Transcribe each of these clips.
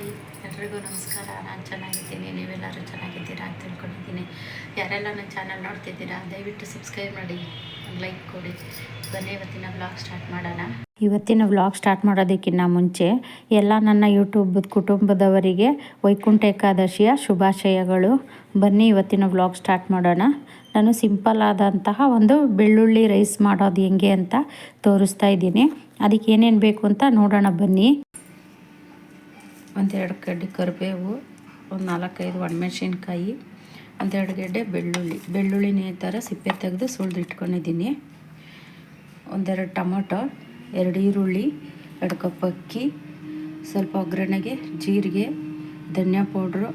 Hi, ಎಲ್ರಿಗೂ ನಮಸ್ಕಾರ. ನಾನು ಚೆನ್ನಾಗಿದ್ದೀನಿ, ನೀವೆಲ್ಲರೂ ಚೆನ್ನಾಗಿದ್ದೀರಾ ಅಂತ ತಿಳ್ಕೊಂಡಿದ್ದೀನಿ. ಯಾರೆಲ್ಲ ನನ್ನ ಚಾನಲ್ ನೋಡ್ತಿದ್ದೀರಾ, ದಯವಿಟ್ಟು ಸಬ್ಸ್ಕ್ರೈಬ್ ಮಾಡಿ ಲೈಕ್ ಕೊಡಿ. ಬನ್ನಿ, ಇವತ್ತಿನ ಬ್ಲಾಗ್ ಸ್ಟಾರ್ಟ್ ಮಾಡೋಣ. ಇವತ್ತಿನ ವ್ಲಾಗ್ ಸ್ಟಾರ್ಟ್ ಮಾಡೋದಕ್ಕಿಂತ ಮುಂಚೆ, ಎಲ್ಲ ನನ್ನ ಯೂಟ್ಯೂಬ್ ಕುಟುಂಬದವರಿಗೆ ವೈಕುಂಠ ಏಕಾದಶಿಯ ಶುಭಾಶಯಗಳು. ಬನ್ನಿ, ಇವತ್ತಿನ ವ್ಲಾಗ್ ಸ್ಟಾರ್ಟ್ ಮಾಡೋಣ. ನಾನು ಸಿಂಪಲ್ ಆದಂತಹ ಒಂದು ಬೆಳ್ಳುಳ್ಳಿ ರೈಸ್ ಮಾಡೋದು ಹೆಂಗೆ ಅಂತ ತೋರಿಸ್ತಾ ಇದ್ದೀನಿ. ಅದಕ್ಕೆ ಏನೇನು ಬೇಕು ಅಂತ ನೋಡೋಣ, ಬನ್ನಿ. ಒಂದೆರಡು ಕಡ್ಡಿ ಕರಿಬೇವು, ಒಂದು ನಾಲ್ಕೈದು ಒಣಮೆಣ್ಸಿನ್ಕಾಯಿ, ಒಂದೆರಡು ಗೆಡ್ಡೆ ಬೆಳ್ಳುಳ್ಳಿ. ಬೆಳ್ಳುಳ್ಳಿನ ಥರ ಸಿಪ್ಪೆ ತೆಗೆದು ಸುಳ್ದು ಇಟ್ಕೊಂಡಿದ್ದೀನಿ. ಒಂದೆರಡು ಟೊಮೊಟೊ, ಎರಡು ಈರುಳ್ಳಿ, ಎರಡು ಕಪ್ ಅಕ್ಕಿ, ಸ್ವಲ್ಪ ಒಗ್ಗರಣೆಗೆ ಜೀರಿಗೆ, ಧನಿಯಾ powder,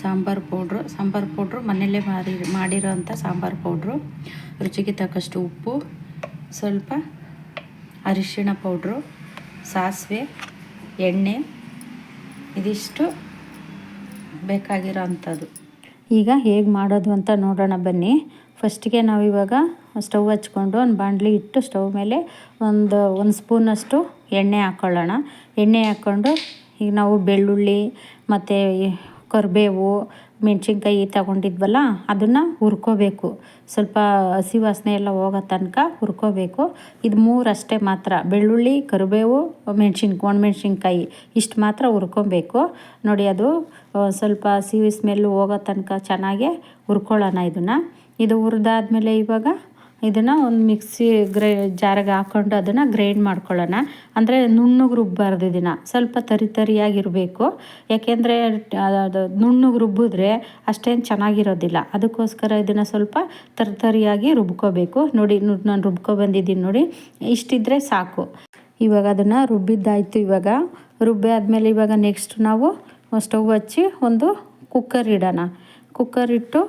sambar powder. Sambar powder ಮನೆಯಲ್ಲೇ ಮಾಡಿ ಮಾಡಿರೋ ಅಂಥ ಸಾಂಬಾರು ಪೌಡ್ರು. ರುಚಿಗೆ ತಕ್ಕಷ್ಟು ಉಪ್ಪು, ಸ್ವಲ್ಪ ಅರಿಶಿಣ ಪೌಡ್ರು, ಸಾಸಿವೆ, ಎಣ್ಣೆ ಇದಿಷ್ಟು ಬೇಕಾಗಿರೋ ಅಂಥದ್ದು ಈಗ ಹೇಗೆ ಮಾಡೋದು ಅಂತ ನೋಡೋಣ ಬನ್ನಿ. ಫಸ್ಟಿಗೆ ನಾವು ಇವಾಗ ಸ್ಟವ್ ಹಚ್ಕೊಂಡು ಒಂದು ಬಾಣಲಿ ಇಟ್ಟು ಸ್ಟವ್ ಮೇಲೆ ಒಂದು ಒಂದು ಸ್ಪೂನಷ್ಟು ಎಣ್ಣೆ ಹಾಕ್ಕೊಳ್ಳೋಣ ಎಣ್ಣೆ ಹಾಕ್ಕೊಂಡು ಈಗ ನಾವು ಬೆಳ್ಳುಳ್ಳಿ ಮತ್ತು ಕರಿಬೇವು, ಮೆಣಸಿನ್ಕಾಯಿ ತಗೊಂಡಿದ್ವಲ್ಲ, ಅದನ್ನು ಹುರ್ಕೋಬೇಕು. ಸ್ವಲ್ಪ ಹಸಿ ವಾಸನೆ ಎಲ್ಲ ಹೋಗೋ ತನಕ ಹುರ್ಕೋಬೇಕು. ಇದು ಮೂರಷ್ಟೇ ಮಾತ್ರ. ಬೆಳ್ಳುಳ್ಳಿ, ಕರಿಬೇವು, ಮೆಣ್ಸಿನ್ ಒಣಮೆಣ್ಸಿನ್ಕಾಯಿ ಇಷ್ಟು ಮಾತ್ರ ಹುರ್ಕೊಬೇಕು. ನೋಡಿ ಅದು ಸ್ವಲ್ಪ ಹಸಿ ಸ್ಮೆಲ್ಲು ಹೋಗೋ ತನಕ ಚೆನ್ನಾಗೆ ಹುರ್ಕೊಳ್ಳೋಣ ಇದನ್ನು. ಇದು ಹುರಿದಾದ್ಮೇಲೆ ಇವಾಗ ಇದನ್ನು ಒಂದು ಮಿಕ್ಸಿ ಗ್ರೈ, ಜಾರಿಗೆ ಹಾಕ್ಕೊಂಡು ಅದನ್ನು ಗ್ರೈಂಡ್ ಮಾಡ್ಕೊಳ್ಳೋಣ. ಅಂದರೆ ನುಣ್ಣಗೆ ರುಬ್ಬಾರ್ದು ಇದನ್ನು. ಸ್ವಲ್ಪ ತರಿ ತರಿಯಾಗಿರಬೇಕು. ಯಾಕೆಂದರೆ ಅದು ನುಣ್ಣಗೆ ರುಬ್ಬಿದ್ರೆ ಅಷ್ಟೇನು ಚೆನ್ನಾಗಿರೋದಿಲ್ಲ. ಅದಕ್ಕೋಸ್ಕರ ಇದನ್ನು ಸ್ವಲ್ಪ ತರಿ ತರಿಯಾಗಿ ರುಬ್ಕೋಬೇಕು. ನೋಡಿ ನಾನು ರುಬ್ಕೊ ಬಂದಿದ್ದೀನಿ ನೋಡಿ. ಇಷ್ಟಿದ್ರೆ ಸಾಕು. ಇವಾಗ ಅದನ್ನು ರುಬ್ಬಿದ್ದಾಯಿತು ಇವಾಗ. ರುಬ್ಬಿ ಆದಮೇಲೆ ಇವಾಗ ನೆಕ್ಸ್ಟ್ ನಾವು ಸ್ಟವ್ ಹಚ್ಚಿ ಒಂದು ಕುಕ್ಕರ್ ಇಡೋಣ. ಕುಕ್ಕರ್ ಇಟ್ಟು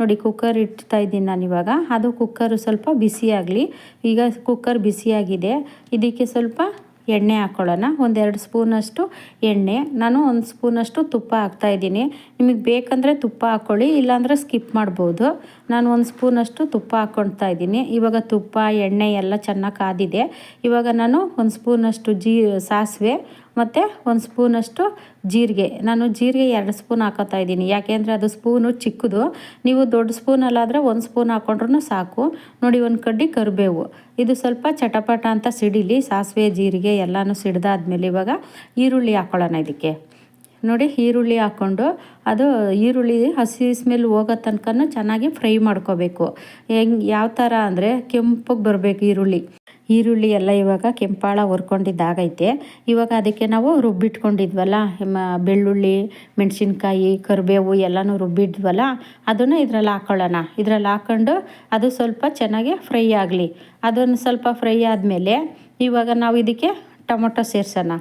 ನೋಡಿ ಕುಕ್ಕರ್ ಇಡ್ತಾ ಇದ್ದೀನಿ ನಾನು ಇವಾಗ. ಅದು ಕುಕ್ಕರು ಸ್ವಲ್ಪ ಬಿಸಿಯಾಗಲಿ ಈಗ ಕುಕ್ಕರ್ ಬಿಸಿಯಾಗಿದೆ ಇದಕ್ಕೆ ಸ್ವಲ್ಪ ಎಣ್ಣೆ ಹಾಕ್ಕೊಳ್ಳೋಣ ಒಂದೆರಡು ಸ್ಪೂನಷ್ಟು ಎಣ್ಣೆ. ನಾನು ಒಂದು ಸ್ಪೂನಷ್ಟು ತುಪ್ಪ ಹಾಕ್ತಾಯಿದ್ದೀನಿ ನಿಮಗೆ ಬೇಕಂದರೆ ತುಪ್ಪ ಹಾಕ್ಕೊಳ್ಳಿ ಇಲ್ಲಾಂದರೆ ಸ್ಕಿಪ್ ಮಾಡ್ಬೋದು. ನಾನು ಒಂದು ಸ್ಪೂನಷ್ಟು ತುಪ್ಪ ಹಾಕ್ಕೊಳ್ತಾ ಇದ್ದೀನಿ. ಇವಾಗ ತುಪ್ಪ, ಎಣ್ಣೆ ಎಲ್ಲ ಚೆನ್ನಾಗಿ ಕಾದಿದೆ. ಇವಾಗ ನಾನು ಒಂದು ಸ್ಪೂನಷ್ಟು ಜೀ, ಸಾಸಿವೆ ಮತ್ತು ಒಂದು ಸ್ಪೂನಷ್ಟು ಜೀರಿಗೆ. ನಾನು ಜೀರಿಗೆ ಎರಡು ಸ್ಪೂನ್ ಹಾಕೋತಾ ಇದ್ದೀನಿ. ಯಾಕೆಂದರೆ ಅದು ಸ್ಪೂನು ಚಿಕ್ಕದು. ನೀವು ದೊಡ್ಡ ಸ್ಪೂನಲ್ಲಾದರೆ ಒಂದು ಸ್ಪೂನ್ ಹಾಕ್ಕೊಂಡ್ರೂ ಸಾಕು. ನೋಡಿ, ಒಂದು ಕಡ್ಡಿ ಕರಿಬೇವು. ಇದು ಸ್ವಲ್ಪ ಚಟಪಟ ಅಂತ ಸಿಡಿಲಿ, ಸಾಸಿವೆ, ಜೀರಿಗೆ ಎಲ್ಲನೂ ಸಿಡಿದಾದ್ಮೇಲೆ ಇವಾಗ ಈರುಳ್ಳಿ ಹಾಕ್ಕೊಳ್ಳೋಣ ಇದಕ್ಕೆ. ನೋಡಿ, ಈರುಳ್ಳಿ ಹಾಕ್ಕೊಂಡು ಅದು ಈರುಳ್ಳಿ ಹಸಿ ಸ್ಮೆಲ್ ಹೋಗೋ ತನಕ ಚೆನ್ನಾಗಿ ಫ್ರೈ ಮಾಡ್ಕೋಬೇಕು. ಹೆಂಗೆ, ಯಾವ ಥರ ಅಂದರೆ ಕೆಂಪಗೆ ಬರಬೇಕು ಈರುಳ್ಳಿ. ಈರುಳ್ಳಿ ಎಲ್ಲ ಇವಾಗ ಕೆಂಪಾಳ ಹುರ್ಕೊಂಡಿದ್ದಾಗೈತೆ. ಇವಾಗ ಅದಕ್ಕೆ ನಾವು ರುಬ್ಬಿಟ್ಕೊಂಡಿದ್ವಲ್ಲ ಬೆಳ್ಳುಳ್ಳಿ, ಮೆಣಸಿನ್ಕಾಯಿ, ಕರಿಬೇವು ಎಲ್ಲನೂ ರುಬ್ಬಿದ್ವಲ್ಲ, ಅದನ್ನು ಇದ್ರಲ್ಲಿ ಹಾಕ್ಕೊಳ್ಳೋಣ ಇದ್ರಲ್ಲಿ ಹಾಕ್ಕೊಂಡು ಅದು ಸ್ವಲ್ಪ ಚೆನ್ನಾಗಿ ಫ್ರೈ ಆಗಲಿ. ಅದನ್ನು ಸ್ವಲ್ಪ ಫ್ರೈ ಆದಮೇಲೆ ಇವಾಗ ನಾವು ಇದಕ್ಕೆ ಟೊಮೊಟೊ ಸೇರ್ಸೋಣ.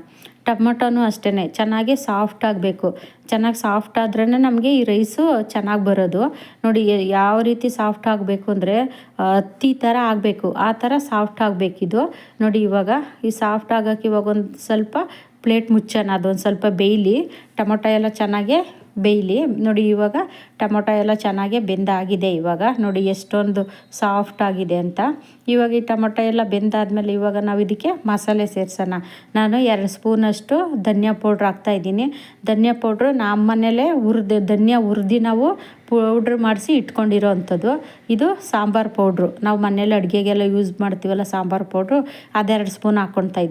ಟೊಮೊಟೊನೂ ಅಷ್ಟೇ ಚೆನ್ನಾಗಿ ಸಾಫ್ಟ್ ಆಗಬೇಕು. ಚೆನ್ನಾಗಿ ಸಾಫ್ಟ್ ಆದ್ರೇ ನಮಗೆ ಈ ರೈಸು ಚೆನ್ನಾಗಿ ಬರೋದು. ನೋಡಿ ಯಾವ ರೀತಿ ಸಾಫ್ಟ್ ಆಗಬೇಕು ಅಂದರೆ ಹತ್ತಿ ಥರ ಆಗಬೇಕು. ಆ ಥರ ಸಾಫ್ಟ್ ಆಗಬೇಕಿದು ನೋಡಿ, ಇವಾಗ ಈ ಸಾಫ್ಟ್ ಆಗೋಕ್ಕೆ ಇವಾಗ ಒಂದು ಸ್ವಲ್ಪ ಪ್ಲೇಟ್ ಮುಚ್ಚೋಣ, ಅದೊಂದು ಸ್ವಲ್ಪ ಬೇಯಲಿ. ಟೊಮೊಟೊ ಎಲ್ಲ ಚೆನ್ನಾಗೆ ಬೇಯಲಿ. ನೋಡಿ, ಇವಾಗ ಟೊಮೊಟೊ ಎಲ್ಲ ಚೆನ್ನಾಗೆ ಬೆಂದಾಗಿದೆ. ಇವಾಗ ನೋಡಿ, ಎಷ್ಟೊಂದು ಸಾಫ್ಟ್ ಆಗಿದೆ ಅಂತ. ಇವಾಗ ಈ ಟೊಮೊಟೊ ಎಲ್ಲ ಬೆಂದಾದ್ಮೇಲೆ ಇವಾಗ ನಾವು ಇದಕ್ಕೆ ಮಸಾಲೆ ಸೇರಿಸೋಣ. ನಾನು ಎರಡು ಸ್ಪೂನಷ್ಟು ಧನಿಯಾ ಪೌಡ್ರ್ ಹಾಕ್ತಾಯಿದ್ದೀನಿ ಧನಿಯಾ ಪೌಡ್ರು ನಮ್ಮ ಮನೇಲೇ ಹುರಿದು, ಧನಿಯಾ ಹುರಿದು ನಾವು ಪೌಡ್ರ್ ಮಾಡಿಸಿ ಇಟ್ಕೊಂಡಿರೋ ಅಂಥದ್ದು. ಇದು ಸಾಂಬಾರು ಪೌಡ್ರು. ನಾವು ಮನೇಲಿ ಅಡುಗೆಗೆಲ್ಲ ಯೂಸ್ ಮಾಡ್ತೀವಲ್ಲ ಸಾಂಬಾರು ಪೌಡ್ರು, ಅದೆರಡು ಸ್ಪೂನ್ ಹಾಕ್ಕೊಳ್ತಾ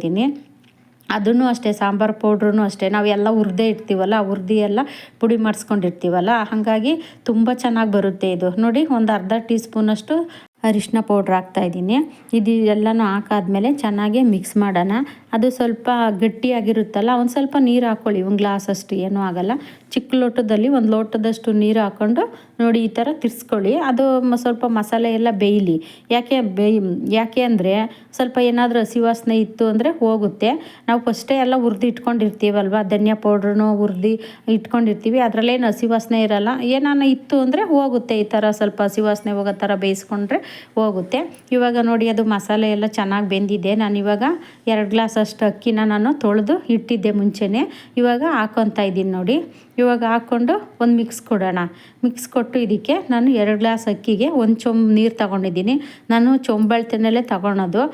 ಅದನ್ನು ಅಷ್ಟೇ, ಸಾಂಬಾರು ಪೌಡ್ರೂ ಅಷ್ಟೇ. ನಾವೆಲ್ಲ ಹುರ್ದೇ ಇರ್ತೀವಲ್ಲ ಹುರ್ದಿ ಎಲ್ಲ ಪುಡಿ ಮಾಡಿಸ್ಕೊಂಡಿರ್ತೀವಲ್ಲ, ಹಾಗಾಗಿ ತುಂಬ ಚೆನ್ನಾಗಿ ಬರುತ್ತೆ ಇದು. ನೋಡಿ, ಒಂದು ಅರ್ಧ ಟೀ ಸ್ಪೂನಷ್ಟು ಅರಿಶಿನ ಪೌಡ್ರ್ ಹಾಕ್ತಾಯಿದ್ದೀನಿ ಇದು ಎಲ್ಲನೂ ಹಾಕಾದ್ಮೇಲೆ ಚೆನ್ನಾಗಿ ಮಿಕ್ಸ್ ಮಾಡೋಣ. ಅದು ಸ್ವಲ್ಪ ಗಟ್ಟಿಯಾಗಿರುತ್ತಲ್ಲ ಒಂದು ಸ್ವಲ್ಪ ನೀರು ಹಾಕ್ಕೊಳ್ಳಿ ಒಂದು ಗ್ಲಾಸ್ ಅಷ್ಟು, ಏನೂ ಆಗಲ್ಲ. ಚಿಕ್ಕ ಲೋಟದಲ್ಲಿ ಒಂದು ಲೋಟದಷ್ಟು ನೀರು ಹಾಕ್ಕೊಂಡು ನೋಡಿ ಈ ಥರ ತಿರ್ಸ್ಕೊಳ್ಳಿ. ಅದು ಸ್ವಲ್ಪ ಮಸಾಲೆ ಎಲ್ಲ ಬೇಯಲಿ. ಯಾಕೆ ಬೇಯ್ ಯಾಕೆ ಅಂದರೆ ಸ್ವಲ್ಪ ಏನಾದರೂ ಹಸಿ ವಾಸನೆ ಇತ್ತು ಅಂದರೆ ಹೋಗುತ್ತೆ. ನಾವು ಫಸ್ಟೇ ಎಲ್ಲ ಹುರಿದು ಇಟ್ಕೊಂಡಿರ್ತೀವಲ್ವ? ಧನಿಯಾ ಪೌಡ್ರನ್ನು ಹುರಿದು ಇಟ್ಕೊಂಡಿರ್ತೀವಿ. ಅದರಲ್ಲೇನು ಹಸಿ ವಾಸನೆ ಇರಲ್ಲ. ಏನಾನ ಇತ್ತು ಅಂದರೆ ಹೋಗುತ್ತೆ. ಈ ಥರ ಸ್ವಲ್ಪ ಹಸಿ ವಾಸನೆ ಹೋಗೋ ಥರ ಬೇಯಿಸ್ಕೊಂಡ್ರೆ ಹೋಗುತ್ತೆ. ಇವಾಗ ನೋಡಿ ಅದು ಮಸಾಲೆ ಎಲ್ಲ ಚೆನ್ನಾಗಿ ಬೆಂದಿದೆ. ನಾನು ಇವಾಗ ಎರಡು ಗ್ಲಾಸ್ ಅಷ್ಟು ಅಕ್ಕಿನ ನಾನು ತೊಳೆದು ಇಟ್ಟಿದ್ದೆ ಮುಂಚೆನೇ. ಇವಾಗ ಹಾಕೊತಾ ಇದ್ದೀನಿ ನೋಡಿ. ಇವಾಗ ಹಾಕ್ಕೊಂಡು ಒಂದು ಮಿಕ್ಸ್ ಕೊಡೋಣ. ಮಿಕ್ಸ್ ಕೊಟ್ಟು ಇದಕ್ಕೆ ನಾನು ಎರಡು ಗ್ಲಾಸ್ ಅಕ್ಕಿಗೆ ಒಂದು ಚೊಂಬು ನೀರು ತಗೊಂಡಿದ್ದೀನಿ. ನಾನು ಚೊಂಬಳ್ತೇನಲ್ಲೇ ತಗೊಳೋದು.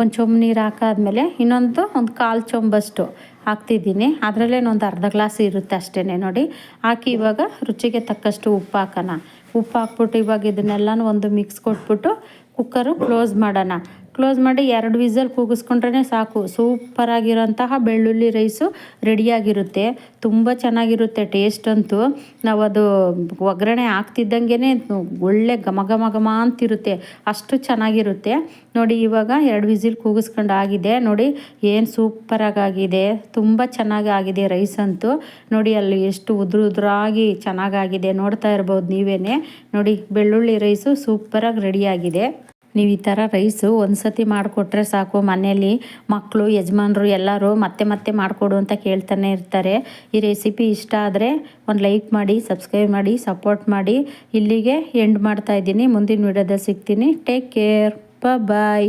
ಒಂದು ಚೊಂಬು ನೀರು ಹಾಕಾದ್ಮೇಲೆ ಇನ್ನೊಂದು ಒಂದು ಕಾಲು ಚೊಂಬಷ್ಟು ಹಾಕ್ತಿದ್ದೀನಿ. ಅದರಲ್ಲೇ ಒಂದು ಅರ್ಧ ಗ್ಲಾಸ್ ಇರುತ್ತೆ ಅಷ್ಟೇ ನೋಡಿ. ಹಾಕಿ ಇವಾಗ ರುಚಿಗೆ ತಕ್ಕಷ್ಟು ಉಪ್ಪು ಹಾಕೋಣ. ಉಪ್ಪು ಹಾಕ್ಬಿಟ್ಟು ಇವಾಗ ಇದನ್ನೆಲ್ಲನೂ ಒಂದು ಮಿಕ್ಸ್ ಕೊಟ್ಬಿಟ್ಟು ಕುಕ್ಕರು ಕ್ಲೋಸ್ ಮಾಡೋಣ. ಕ್ಲೋಸ್ ಮಾಡಿ ಎರಡು ವಿಸಲ್ ಕೂಗಿಸ್ಕೊಂಡ್ರೆ ಸಾಕು. ಸೂಪರಾಗಿರೋಂತಹ ಬೆಳ್ಳುಳ್ಳಿ ರೈಸು ರೆಡಿಯಾಗಿರುತ್ತೆ. ತುಂಬ ಚೆನ್ನಾಗಿರುತ್ತೆ ಟೇಸ್ಟ್ ಅಂತೂ. ನಾವು ಅದು ಒಗ್ಗರಣೆ ಹಾಕ್ತಿದ್ದಂಗೆ ಒಳ್ಳೆ ಘಮ ಘಮ ಘಮ ಅಂತಿರುತ್ತೆ. ಅಷ್ಟು ಚೆನ್ನಾಗಿರುತ್ತೆ. ನೋಡಿ ಇವಾಗ ಎರಡು ವಿಸಿಲ್ ಕೂಗಿಸ್ಕೊಂಡು ಆಗಿದೆ. ನೋಡಿ ಏನು ಸೂಪರ್ ಆಗಿದೆ ತುಂಬ ಚೆನ್ನಾಗಿ ಆಗಿದೆ ರೈಸ್ ಅಂತೂ. ನೋಡಿ ಅಲ್ಲಿ ಎಷ್ಟು ಉದುರು ಉದುರಾಗಿ ಚೆನ್ನಾಗಾಗಿದೆ. ನೋಡ್ತಾ ಇರ್ಬೋದು ನೀವೇ ನೋಡಿ ಬೆಳ್ಳುಳ್ಳಿ ರೈಸು ಸೂಪರಾಗಿ ರೆಡಿಯಾಗಿದೆ ನೀವು ಈ ಥರ ರೈಸು ಒಂದು ಸತಿ ಮಾಡಿಕೊಟ್ರೆ ಸಾಕು. ಮನೆಯಲ್ಲಿ ಮಕ್ಕಳು ಯಜಮಾನ್ರು ಎಲ್ಲರೂ ಮತ್ತೆ ಮತ್ತೆ ಮಾಡಿಕೊಡು ಅಂತ ಕೇಳ್ತಾನೆ ಇರ್ತಾರೆ. ಈ ರೆಸಿಪಿ ಇಷ್ಟ ಆದರೆ ಒಂದು ಲೈಕ್ ಮಾಡಿ ಸಬ್ಸ್ಕ್ರೈಬ್ ಮಾಡಿ ಸಪೋರ್ಟ್ ಮಾಡಿ. ಇಲ್ಲಿಗೆ ಎಂಡ್ ಮಾಡ್ತಾ ಇದ್ದೀನಿ. ಮುಂದಿನ ವಿಡಿಯೋದಲ್ಲಿ ಸಿಗ್ತೀನಿ. Take care bye